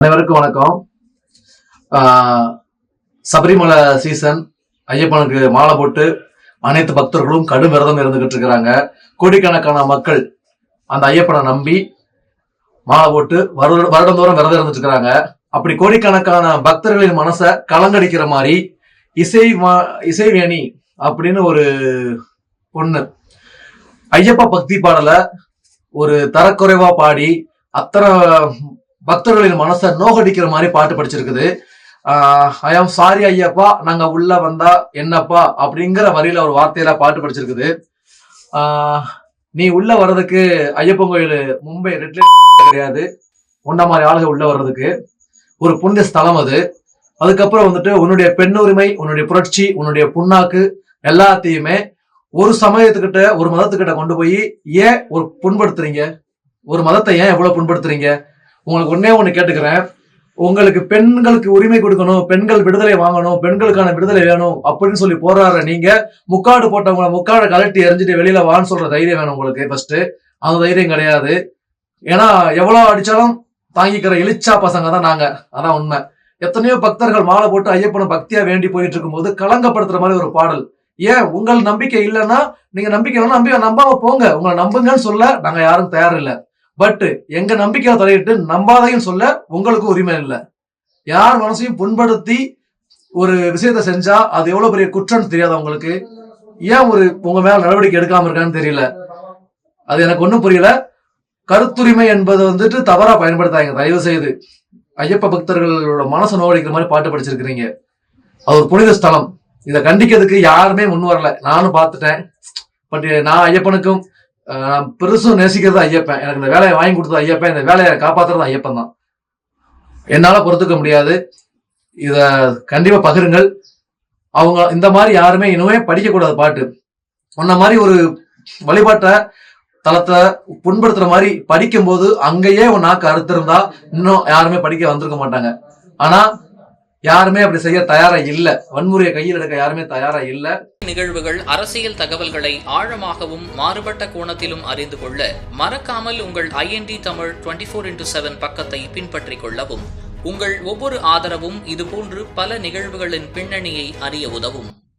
அனைவருக்கும் வணக்கம். ஆஹ் சபரிமலை சீசன் ஐயப்பனுக்கு மாலை போட்டு அனைத்து பக்தர்களும் கடும் விரதம் இருந்துகிட்டு இருக்கிறாங்க. கோடிக்கணக்கான மக்கள் அந்த ஐயப்பனை நம்பி மாலை போட்டு வருட வருடந்தோறும் விரதம் இருந்துட்டு இருக்கிறாங்க. அப்படி கோடிக்கணக்கான பக்தர்களின் மனசை கலங்கடிக்கிற மாதிரி இசை மா- இசைவேணி அப்படின்னு ஒரு பொண்ணு ஐயப்ப பக்தி பாடலை ஒரு தரக்குறைவா பாடி அத்தனை பக்தர்களின் மனசை நோகடிக்கிற மாதிரி பாட்டு படிச்சிருக்குது. ஐ ஆம் சாரி ஐயப்பா நாங்க உள்ள வந்தா என்னப்பா அப்படிங்கிற வரியில ஒரு வார்த்தையில பாட்டு படிச்சிருக்குது. ஆஹ் நீ உள்ள வர்றதுக்கு ஐயப்பன் கோயில் மும்பை ரெட் கிடையாது. உன்ன மாதிரி ஆளுக உள்ள வர்றதுக்கு. ஒரு புண்ணிய ஸ்தலம் அது. அதுக்கப்புறம் வந்துட்டு உன்னுடைய பெண்ணுரிமை உன்னுடைய புரட்சி உன்னுடைய புண்ணாக்கு எல்லாத்தையுமே ஒரு சமயத்துக்கிட்ட ஒரு மதத்துக்கிட்ட கொண்டு போய் ஏன் ஒரு புண்படுத்துறீங்க? ஒரு மதத்தை ஏன் எவ்வளவு புண்படுத்துறீங்க? உங்களுக்கு ஒன்னே ஒண்ணு கேட்டுக்கிறேன். உங்களுக்கு பெண்களுக்கு உரிமை கொடுக்கணும் பெண்கள் விடுதலை வாங்கணும் பெண்களுக்கான விடுதலை வேணும் அப்படின்னு சொல்லி போராடுற நீங்க முக்காடு போட்டவங்கள முக்காடு கலட்டி எரிஞ்சிட்டு வெளியில வான்னு சொல்ற தைரியம் வேணும் உங்களுக்கு ஃபர்ஸ்ட் அந்த தைரியம் கிடையாது. ஏன்னா எவ்வளவு அடிச்சாலும் தாங்கிக்கிற எழுச்சா பசங்க தான் நாங்க. அதான் உண்மை. எத்தனையோ பக்தர்கள் மாலை போட்டு ஐயப்பனை பக்தியா வேண்டி போயிட்டு இருக்கும்போது கலங்கப்படுத்துற மாதிரி ஒரு பாடல். ஏன்? உங்கள் நம்பிக்கை இல்லைன்னா நீங்க நம்பிக்கை இல்லைன்னா நம்பி நம்பாம போங்க. உங்களை நம்புங்கன்னு சொல்ல நாங்க யாரும் தயார் இல்லை பட் எங்க நம்பிக்கையை தலையிட்டு நம்பாதையும் சொல்ல உங்களுக்கு உரிமை இல்லை. யார் மனசையும் புண்படுத்தி ஒரு விஷயத்த செஞ்சா அது எவ்வளவு பெரிய குற்றம் தெரியாது உங்களுக்கு ஏன் ஒரு உங்க மேல நடவடிக்கை எடுக்காம இருக்கான்னு தெரியல. அது எனக்கு ஒன்றும் புரியல. கருத்துரிமை என்பது வந்துட்டு தவறா பயன்படுத்தாங்க தயவு செய்து ஐயப்ப பக்தர்களோட மனசை நோடிக்கிற மாதிரி பாட்டு படிச்சிருக்கிறீங்க. அது ஒரு புனித ஸ்தலம். இதை கண்டிக்கிறதுக்கு யாருமே முன் வரல. நானும் பார்த்துட்டேன். பட் நான் ஐயப்பனுக்கும் பெருசும் நேசிக்கிறது ஐயப்பன். எனக்கு இந்த வேலையை வாங்கி கொடுத்தது ஐயப்பன். இந்த வேலையை காப்பாத்துறது ஐயப்பன் தான். என்னால பொறுத்துக்க முடியாது. இத கண்டிப்பா பகிருங்கள். அவங்க இந்த மாதிரி யாருமே இனிமே படிக்கக்கூடாது பாட்டு. உன்ன மாதிரி ஒரு வழிபாட்டை தளத்தை புண்படுத்துற மாதிரி படிக்கும்போது அங்கேயே உன் நாக்கு அறுத்திருந்தா இன்னும் யாருமே படிக்க வந்திருக்க மாட்டாங்க. ஆனா யாருமே அப்படி செய்ய தயாரா இல்ல. வன்முறையை கையில் எடுக்க யாருமே தயாரா இல்ல. நிகழ்வுகள் அரசியல் தகவல்களை ஆழமாகவும் மாறுபட்ட கோணத்திலும் அறிந்து கொள்ள மறக்காமல் உங்கள் IND Tamil twenty four into seven பக்கத்தை பின்பற்றிக் கொள்ளவும். உங்கள் ஒவ்வொரு ஆதரவும் இதுபோன்று பல நிகழ்வுகளின் பின்னணியை அறிய உதவும்.